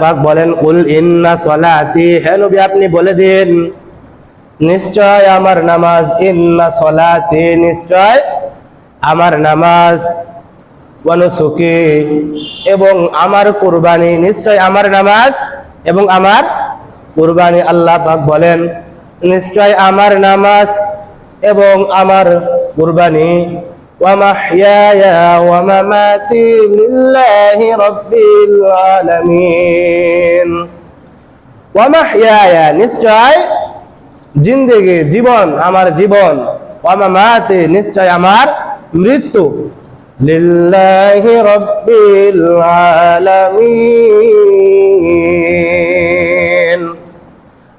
পাক বলেন, উল ইন্না সলাতি হে নবী, আপনি বলে দিন, নিশ্চয় আমার নামাজ, ইন্না সলাতি নিশ্চয় আমার নামাজ ওয়ানুসুকি এবং আমার কুরবানি নিশ্চয় আমার নামাজ এবং আমার কুরবানি আল্লাহ পাক বলেন, নিশ্চয় আমার নামাজ এবং আমার কুরবানি ومحياي ومماتي لله رب العالمين ومحياي নিশ্চয় জিন্দেগি জীবন আমার জীবন ওয়ামামাতি নিশ্চয় আমার মৃত্যু লিল্লাহি রাব্বিল আলামিন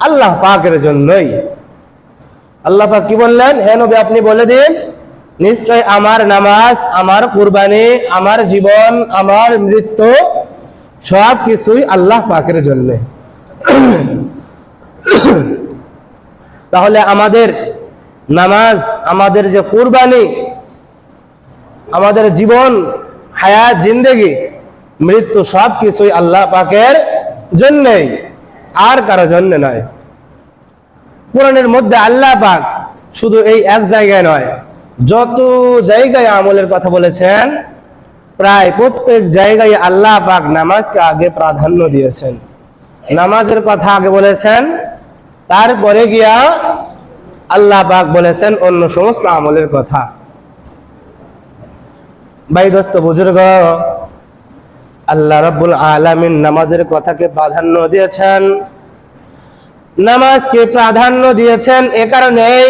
আল্লাহ পাকের জন্যই আল্লাহ পাক কি বললেন হে নবী আপনি বলে দিন নিশ্চয় আমার নামাজ, আমার কুরবানি, আমার জীবন, আমার মৃত্যু, সব কিছুই আল্লাহ পাকের জন্য। তাহলে আমাদের নামাজ, আমাদের যে কুরবানি, আমাদের জীবন, হায়াত, জিন্দেগি, মৃত্যু সব কিছুই আল্লাহ পাকের জন্যই, আর কারও জন্য নয়। কোরআনের মধ্যে আল্লাহ পাক শুধু এই এক জায়গায় নয় যত জায়গায় আমলের কথা বলেছেন, প্রায় প্রত্যেক জায়গায় আল্লাহ পাক নামাজকে আগে প্রাধান্য দিয়েছেন। নামাজের কথা আগে বলেছেন, তারপরে গিয়া আল্লাহ পাক বলেছেন অন্য সমস্ত আমলের কথা। ভাই দোস্ত, বুজুর্গ, আল্লাহ রব্বুল আলামিন নামাজের কথাকে প্রাধান্য দিয়েছেন। নামাজকে প্রাধান্য দিয়েছেন এ কারণেই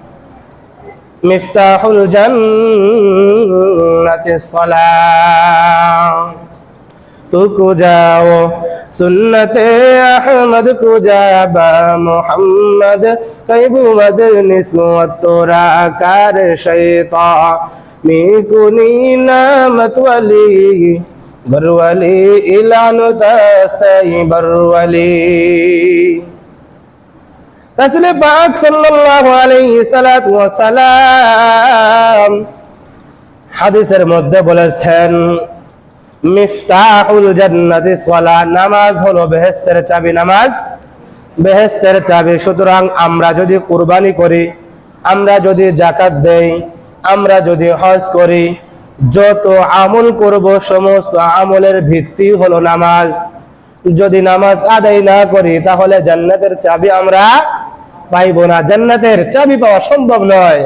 মিফতাহুল জান্নাতি সালাহ তুকু যাও, সুন্নতে আহমদ কু যাবা মোহাম্মদ কইবু মদনি সুতরা কার শৈতা মিকুনি নামত ওয়ালি, বরওয়ালি ইলানু তাস্তাই বরওয়ালি। রাসূল পাক সাল্লাল্লাহু আলাইহি সাল্লাতু ওয়াস সালাম হাদিসের মধ্যে বলেছেন, মিফতাহুল জান্নাতি সালাহ নামাজ হলো বেহেশতের চাবি নামাজ। বেহেশতের চাবি, সুতরাং আমরা যদি কুরবানি করি, আমরা যদি জাকাত দেই, আমরা যদি হজ করি, যত আমল করব, সমস্ত আমলের ভিত্তি হলো নামাজ। যদি নামাজ আদায় না করি, তাহলে জান্নাতের চাবি আমরা পাইব না। জান্নাতের চাবি পাওয়া সম্ভব নয়।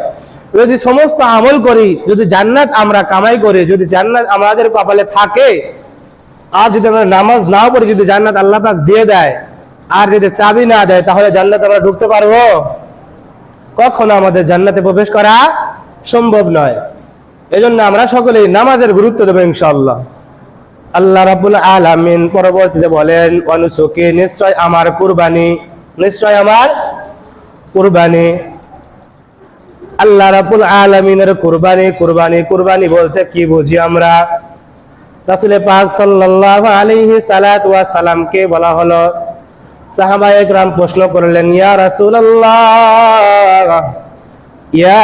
যদি সমস্ত আমল করি, যদি জান্নাত আমরা কামাই করি, যদি জান্নাত আমাদের কপালে থাকে, আর যদি আমরা নামাজ নাও পড়ি, যদি জান্নাত আল্লাহ পাক দিয়ে দেয়, আর যদি চাবি না দেয়, তাহলে জান্নাত আমরা ঢুকতে পারব? কখনো আমাদের জান্নাতে প্রবেশ করা সম্ভব নয়। এজন্য আমরা সকলেই নামাজের গুরুত্ব দেবো ইনশাআল্লাহ। আল্লাহ রাব্বুল আলামিন পরবর্তীতে বলেন অনুসুকি নিশ্চয় আমার কুরবানি, নিশ্চয় আমার কোরবানি। আল্লাহ রাবুল আলমিনের কোরবানি কোরবানি কোরবানি বলতে কি বুঝি আমরা? রাসুলে পাক ওয়া সালামকে বলা হলো সাহাবায়ে গ্রাম প্রশ্ন করলেন, ইয়া রাসুল আল্লাহ ইয়া